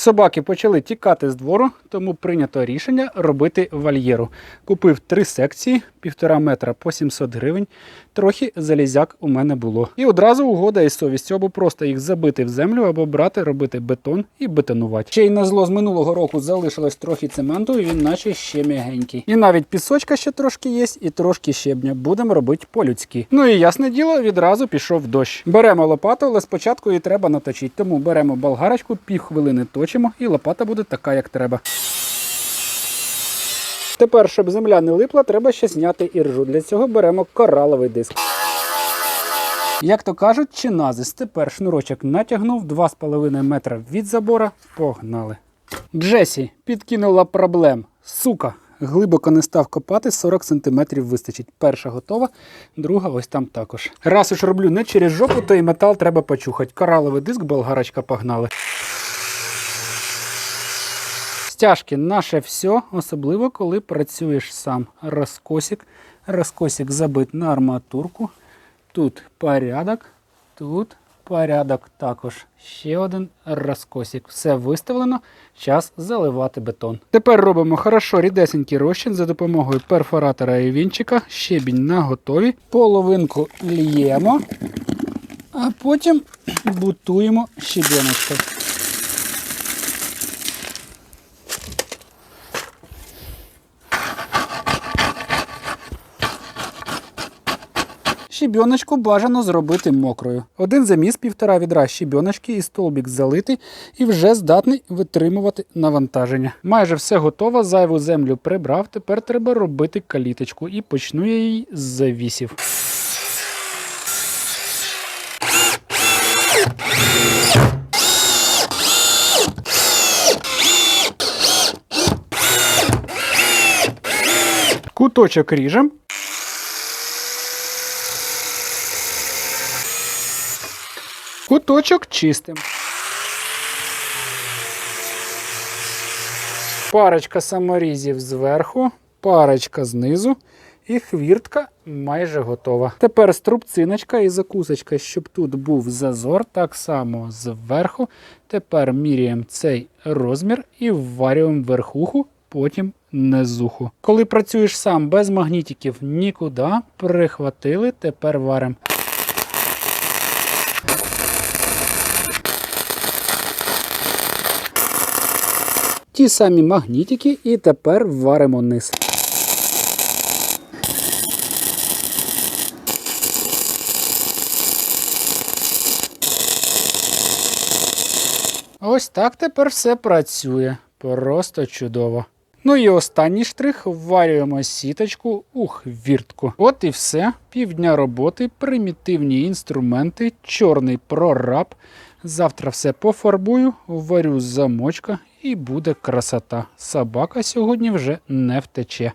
Собаки почали тікати з двору, тому прийнято рішення робити вольєру. Купив три секції, півтора метра по 700 гривень. Трохи залізяк у мене було. І одразу угода із совістю, або просто їх забити в землю, або брати, робити бетон і бетонувати. Ще й на зло з минулого року залишилось трохи цементу, і він наче ще м'ягенький. І навіть пісочка ще трошки є, і трошки щебня. Будемо робити по-людськи. Ну і ясне діло, відразу пішов дощ. Беремо лопату, але спочатку її треба наточити. Тому беремо болгарочку, півхвилини точимо, і лопата буде така, як треба. Тепер, щоб земля не липла, треба ще зняти іржу. Для цього беремо кораловий диск. Як то кажуть, чиназис. Тепер шнурочок натягнув 2,5 метра від забора. Погнали. Джесі підкинула проблем. Сука. Глибоко не став копати, 40 см вистачить. Перша готова, друга ось там також. Раз уж роблю не через жопу, то і метал треба почухати. Кораловий диск, болгарочка погнали. Стяжки наше все, особливо коли працюєш сам. Розкосик. Розкосик забит на арматурку. Тут порядок, тут порядок також. Ще один розкосик. Все виставлено. Час заливати бетон. Тепер робимо хорошо рідесенький розчин за допомогою перфоратора і вінчика. Щебінь на готові. Половинку л'ємо, а потім бутуємо щебіночкою. Щебіночку бажано зробити мокрою. Один заміс півтора відра щебіночки і столбік залитий і вже здатний витримувати навантаження. Майже все готово, зайву землю прибрав. Тепер треба робити каліточку і почну я її з завісів. Куточок ріжем. Куточок чистим. Парочка саморізів зверху, парочка знизу і хвіртка майже готова. Тепер струбциночка і закусочка, щоб тут був зазор, так само зверху. Тепер міряємо цей розмір і вварюємо верхуху, потім низуху. Коли працюєш сам без магнітиків нікуди, прихватили, тепер варимо. Ті самі магнітики і тепер варимо низ. Ось так тепер все працює. Просто чудово. Ну і останній штрих вварюємо сіточку у хвіртку. От і все. Півдня роботи, примітивні інструменти, чорний прораб. Завтра все пофарбую, варю замочка і буде красота. Собака сьогодні вже не втече.